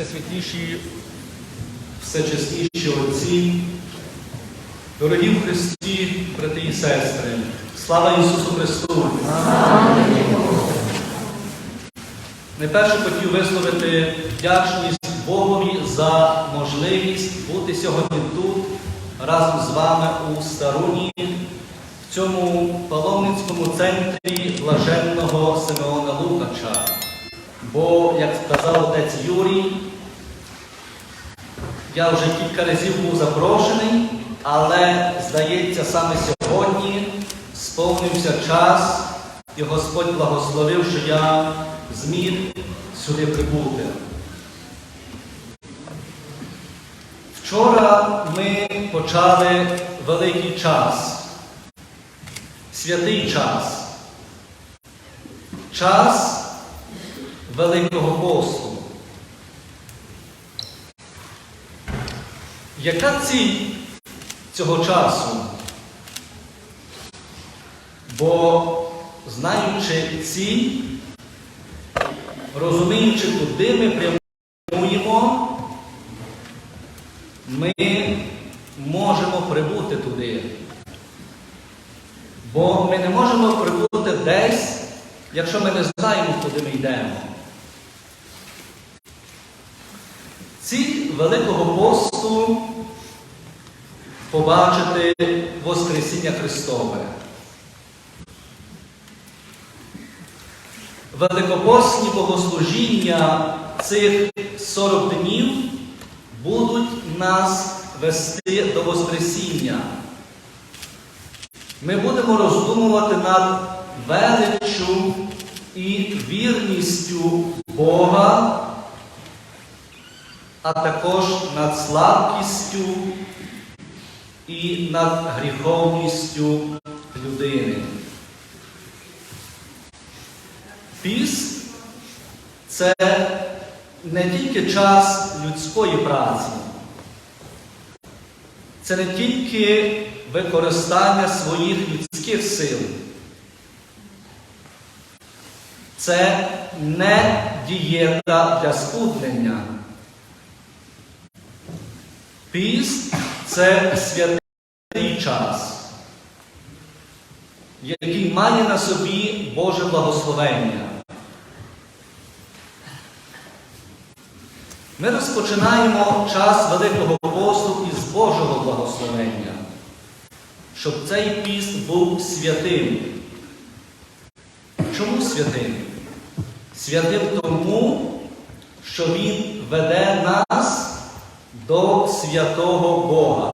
всесвятіші, всечесніші отці, дорогі в Христі, брати і сестри, слава Ісусу Христу! Найперше хотів висловити вдячність Богові за можливість бути сьогодні тут разом з вами у Старуні, в цьому паломницькому центрі блаженного Симеона Лукача. Бо, як сказав отець Юрій, я вже кілька разів був запрошений, але, здається, саме сьогодні сповнився час, і Господь благословив, що я зміг сюди прибути. Вчора ми почали великий час, святий час, час Великого посту. Яка ціль цього часу? Бо, знаючи ціль, розуміючи, куди ми прямуємо, ми можемо прибути туди. Бо ми не можемо прибути десь, якщо ми не знаємо, куди ми йдемо. Ціль Великого посту побачити Воскресіння Христове. Великопостні богослужіння цих 40 днів будуть нас вести до Воскресіння. Ми будемо роздумувати над величчю і вірністю Бога, а також над слабкістю і над гріховністю людини. Піс це не тільки час людської праці, це не тільки використання своїх людських сил. Це не дієта для схуднення. Піст це святий час, який має на собі Боже благословення. Ми розпочинаємо час Великого посту із Божого благословення, щоб цей піст був святим. Чому святим? Святим тому, що Він веде нас до святого Бога.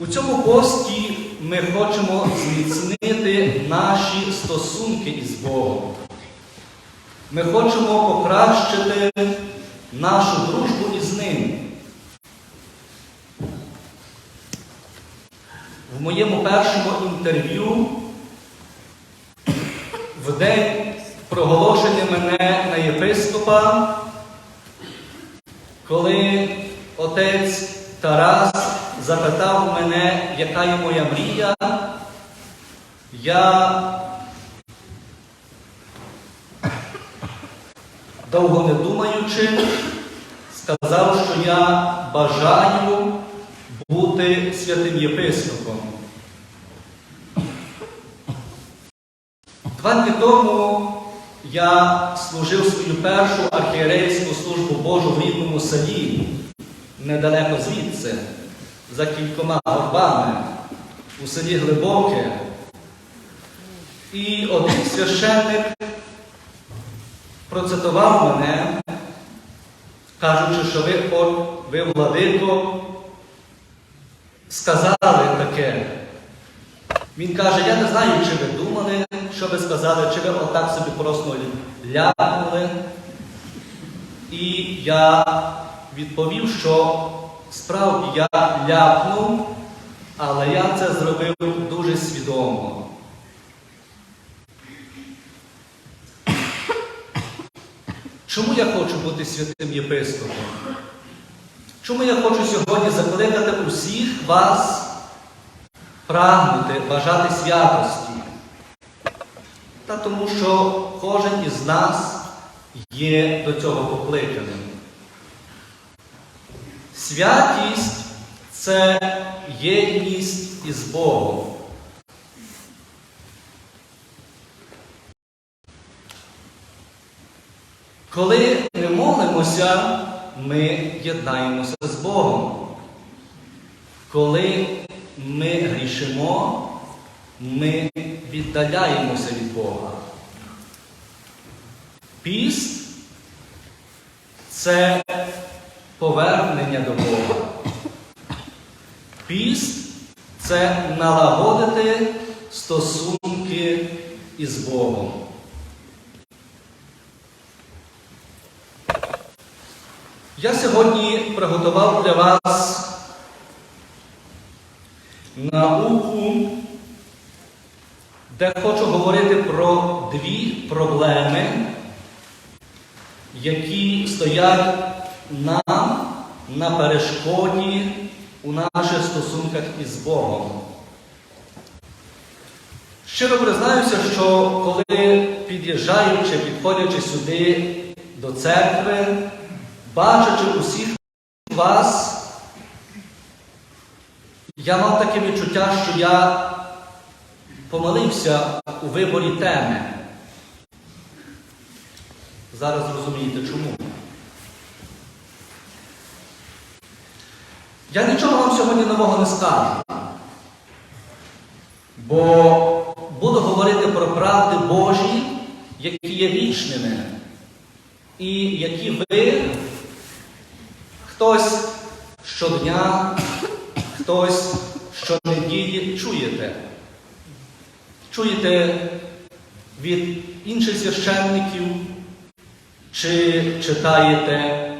У цьому пості ми хочемо зміцнити наші стосунки із Богом. Ми хочемо покращити нашу дружбу із Ним. В моєму першому інтерв'ю в день проголошення мене на єпископа, коли отець Тарас запитав мене, яка є моя мрія, я довго не думаючи, сказав, що я бажаю бути святим єпископом. Два дні тому я служив свою першу архієрейську службу Божу в рідному селі, недалеко звідси, за кількома горбами, у селі Глибоке. І один священник процитував мене, кажучи, що ви, ви владико, сказали таке. Він каже, я не знаю, чи ви думали, що ви сказали, чи ви отак собі просто ляпнули. І я відповів, що справді я ляпнув, але я це зробив дуже свідомо. Чому я хочу бути святим єпископом? Чому я хочу сьогодні закликати усіх вас прагнути, бажати святості? Та тому, що кожен із нас є до цього покликаним. Святість це єдність із Богом. Коли ми молимося, ми єднаємося з Богом. Коли ми грішимо, ми віддаляємося від Бога. Піст це повернення до Бога. Піст це налагодити стосунки із Богом. Я сьогодні приготував для вас науку, де хочу говорити про дві проблеми, які стоять нам на перешкоді у наших стосунках із Богом. Щиро признаюся, що коли під'їжджаючи, підходячи сюди до церкви, бачачи усіх вас, я мав таке відчуття, що я помилився у виборі теми. Зараз зрозумієте чому. Я нічого вам сьогодні нового не скажу, бо буду говорити про правди Божі, які є вічними, і які ви, хтось щодня, хтось щонеділі чуєте. Чуєте від інших священників, чи читаєте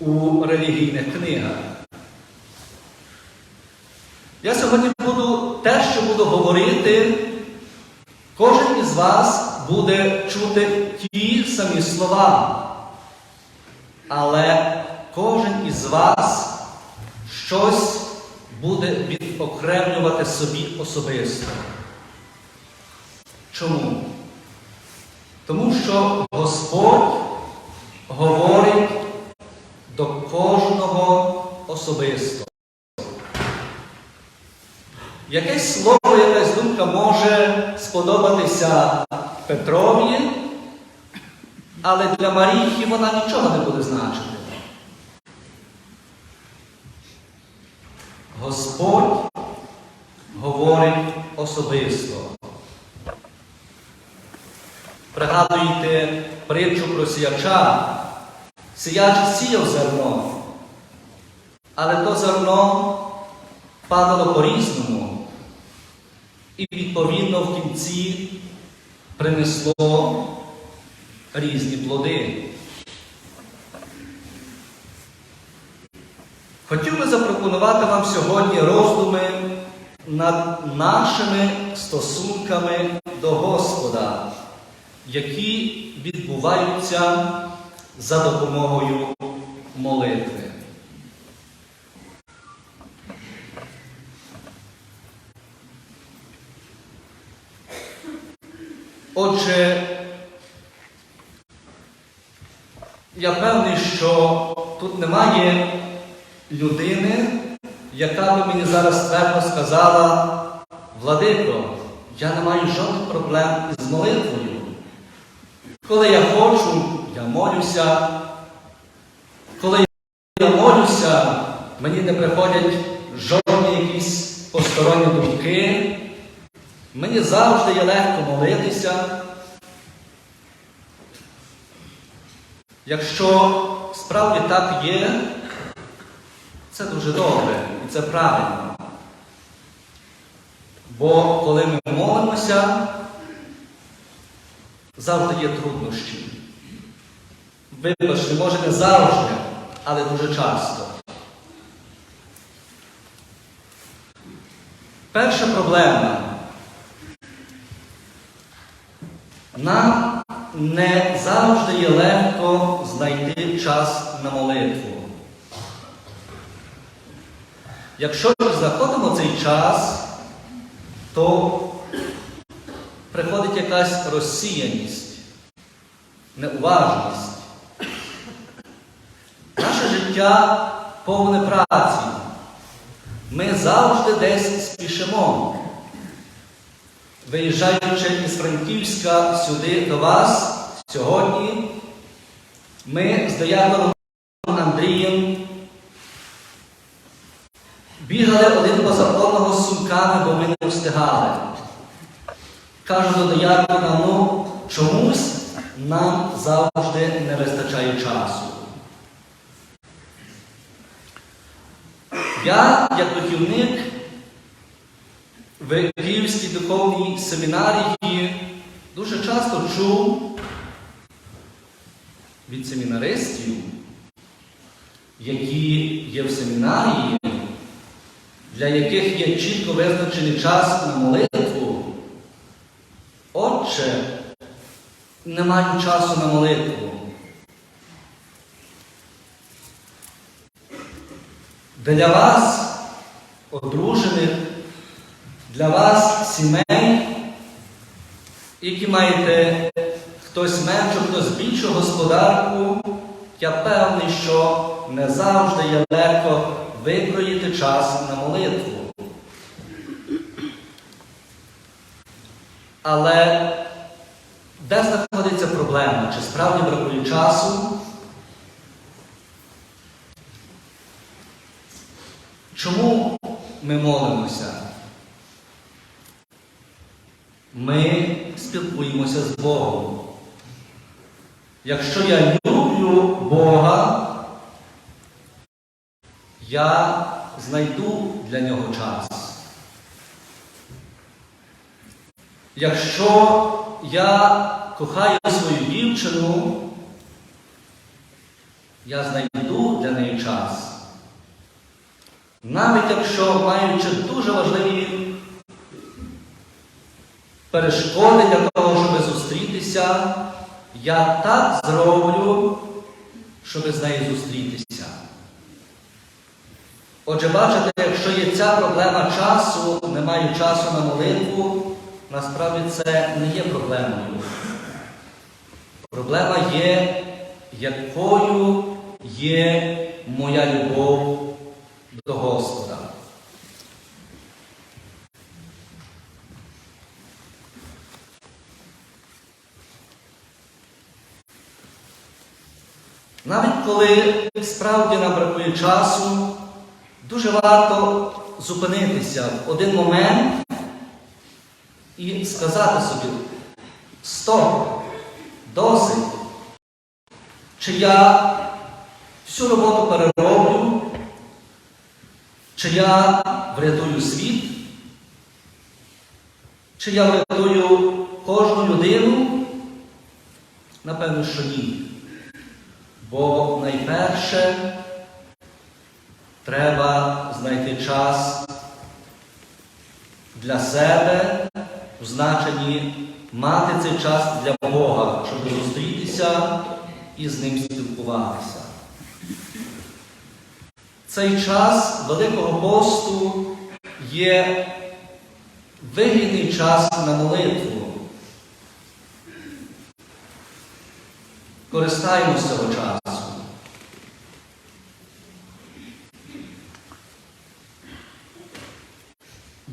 у релігійних книгах. Я сьогодні буду те, що буду говорити, кожен із вас буде чути ті самі слова. Але кожен із вас щось буде відокремлювати собі особисто. Чому? Тому що Господь говорить до кожного особисто. Якесь слово, якась думка може сподобатися Петрові, але для Марійки вона нічого не буде значити. Господь говорить особисто. Пригадуєте притчу про сіяча. Сіяч сіяв зерно, але то зерно падало по-різному і відповідно в кінці принесло різні плоди. Хотів би запропонувати вам сьогодні роздуми над нашими стосунками до Господа, які відбуваються за допомогою молитви. Отже, я певний, що тут немає людини, яка би мені зараз твердо сказала, Владико, я не маю жодних проблем із молитвою. Коли я хочу, я молюся. Коли я молюся, мені не приходять жодні якісь посторонні думки. Мені завжди є легко молитися. Якщо справді так є, це дуже добре і це правильно. Бо коли ми молимося, завжди є труднощі. Вибачте, може не завжди, але дуже часто. Перша проблема. Нам не завжди є легко знайти час на молитву. Якщо ми знаходимо цей час, то приходить якась розсіяність, неуважність. Наше життя повне праці. Ми завжди десь спішимо. Виїжджаючи із Франківська сюди до вас сьогодні, ми з дияконом бігали один поза з сумками, бо ми не встигали. Кажу до диякона, ну чомусь нам завжди не вистачає часу. Я, як духівник, в Київській духовній семінарії дуже часто чув від семінаристів, які є в семінарії, для яких є чітко визначений час на молитву. Отче, не маю часу на молитву. Для вас, одружених, для вас сімей, які маєте хтось меншу, хтось більшу господарку, я певний, що не завжди є легко викроїти час на молитву. Але де знаходиться проблема? Чи справді бракує часу? Чому ми молимося? Ми спілкуємося з Богом. Якщо я люблю Бога, я знайду для нього час. Якщо я кохаю свою дівчину, я знайду для неї час. Навіть якщо маючи дуже важливі перешкоди для того, щоб зустрітися, я так зроблю, щоб з нею зустрітися. Отже, бачите, якщо є ця проблема часу, немає часу на молитву, насправді це не є проблемою. Проблема є, якою є моя любов до Господа. Навіть коли справді нам бракує часу, дуже варто зупинитися в один момент і сказати собі, стоп, досить. Чи я всю роботу перероблю, чи я врятую світ, чи я врятую кожну людину? Напевно, що ні. Бо найперше треба знайти час для себе, в значенні мати цей час для Бога, щоб зустрітися і з ним спілкуватися. Цей час Великого посту є вигідний час на молитву. Користаємось цього часу.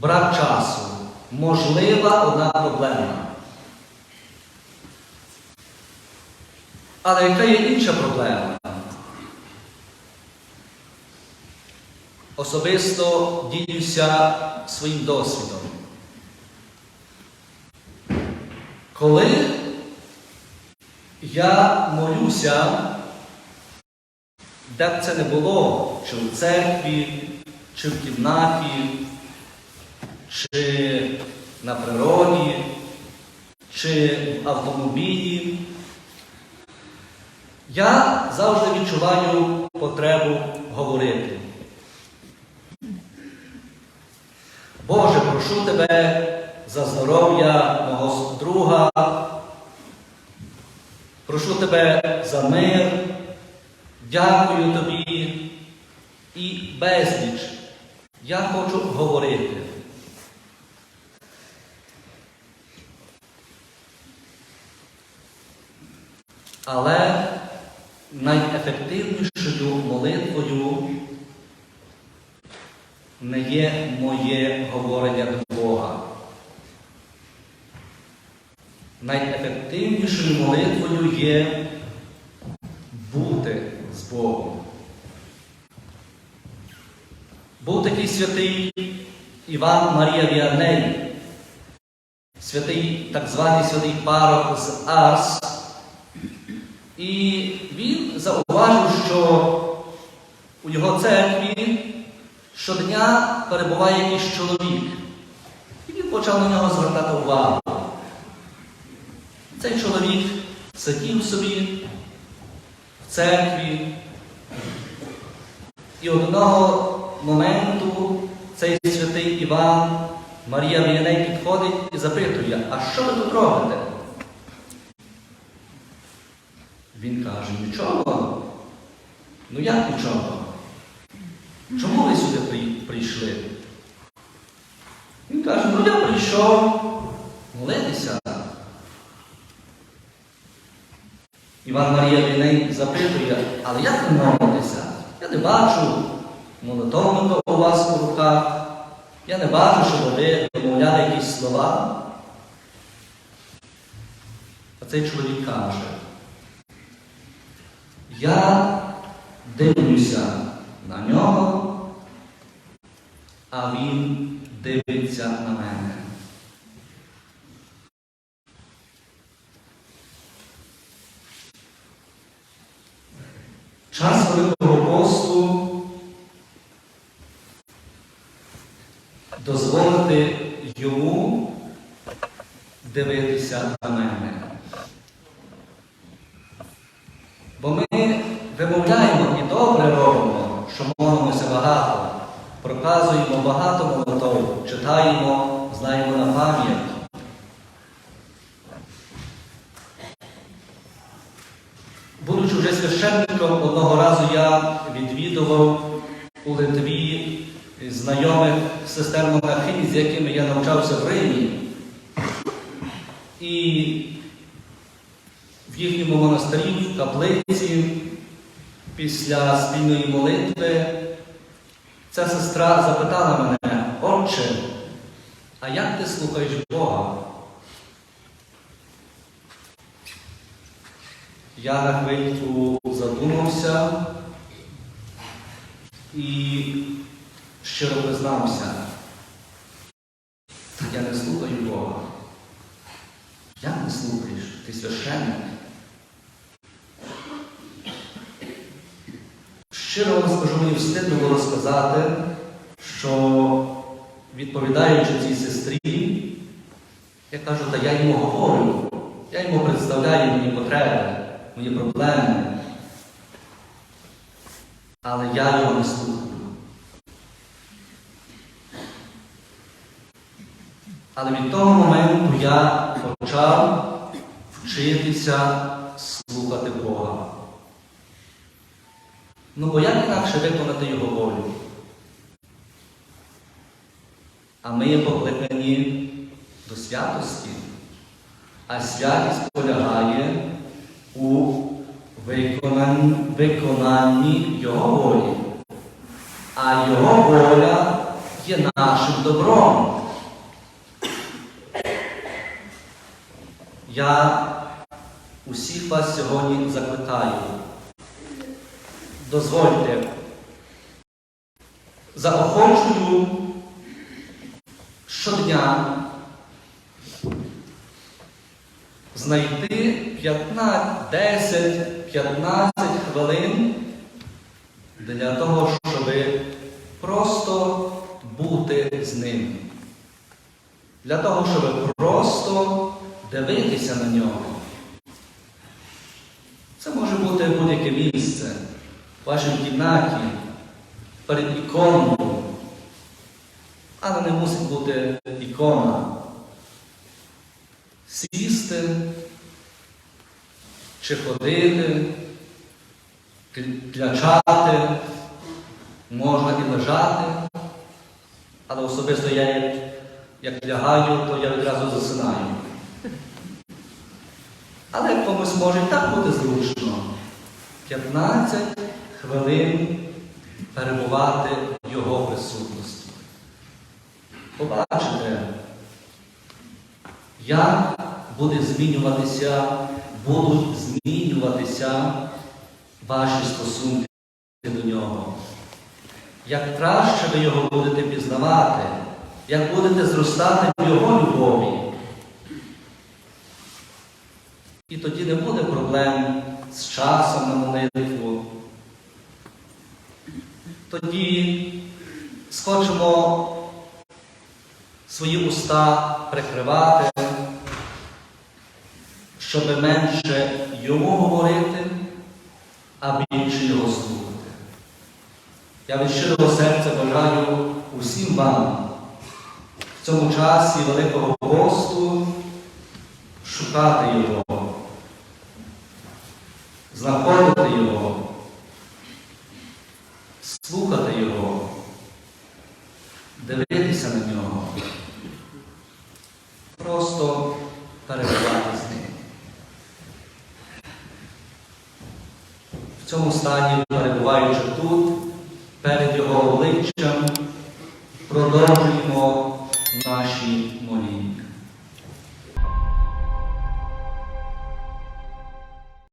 Брак часу. Можлива одна проблема. Але яка є інша проблема? Особисто ділюся своїм досвідом. Коли я молюся, де б це не було, чи в церкві, чи в кімнаті, чи на природі, чи в автомобілі, я завжди відчуваю потребу говорити. Боже, прошу тебе за здоров'я мого друга. Прошу тебе за мир, дякую тобі і безліч. Я хочу говорити. Але найефективнішою молитвою не є моє говорення до Бога. Найефективнішою молитвою є бути з Богом. Був такий святий Іван Марія Віаней, святий, так званий святий парох з Арс. І він зауважив, що у його церкві щодня перебуває якийсь чоловік. І він почав на нього звертати увагу. Цей чоловік сидів собі в церкві, і одного моменту цей святий Іван Марія Віяней підходить і запитує, а що ви тут робите? Він каже, нічого. Ну як нічого? Чому ви сюди прийшли? Він каже, ну я прийшов молитися. Іван Марія Віней запитує, але як ви молитеся? Я не бачу монотонника у вас у руках. Я не бачу, щоб ви вимовляли якісь слова. А цей чоловік каже, я дивлюся на нього, а він дивиться на мене. Час Великого посту дозволити йому дивитися на мене. Бо ми вимовляємо і добре робимо, що молимося багато, проказуємо багато молитов, читаємо, знаємо на пам'ять. Будучи вже священником, одного разу я відвідував у Литві знайомих сестер монахинь, з якими я навчався в Римі. І в їхньому монастирі, в каплиці, після спільної молитви, ця сестра запитала мене, Отче, а як ти слухаєш Бога? Я на хвильку задумався і щиро признався. Я не слухаю Бога. Як не слухаєш? Ти священник. Щиро вам скажу, мені встидно було сказати, що відповідаючи цій сестрі, я кажу, та я йому говорю, я йому представляю мої потреби, мої проблеми. Але я його не слухаю. Але від того моменту я почав вчитися слухати Бога. Ну, бо як інакше виконати Його волю? А ми є покликані до святості. А святість полягає у виконанні, виконанні Його волі. А Його воля є нашим добром. Я усіх вас сьогодні закликаю. Дозвольте, заохочую щодня знайти 15, 10, 15 хвилин для того, щоб просто бути з ним. Для того, щоб просто дивитися на нього. Це може бути будь-яке місце в вашій кімнаті, перед іконою. Але не мусить бути ікона. Сісти чи ходити, клячати, можна і лежати, але особисто я як, лягаю, то я відразу засинаю. Але комусь може так бути зручно. 15 хвилин перебувати в Його присутності. Побачите, як буде змінюватися, будуть змінюватися ваші стосунки до нього. Як краще ви його будете пізнавати, як будете зростати в Його любові. І тоді не буде проблем з часом на молитву. Тоді схочемо свої уста прикривати, щоб менше йому говорити, а більше його слухати. Я від щирого серця бажаю усім вам в цьому часі Великого посту шукати Його, знаходити Його,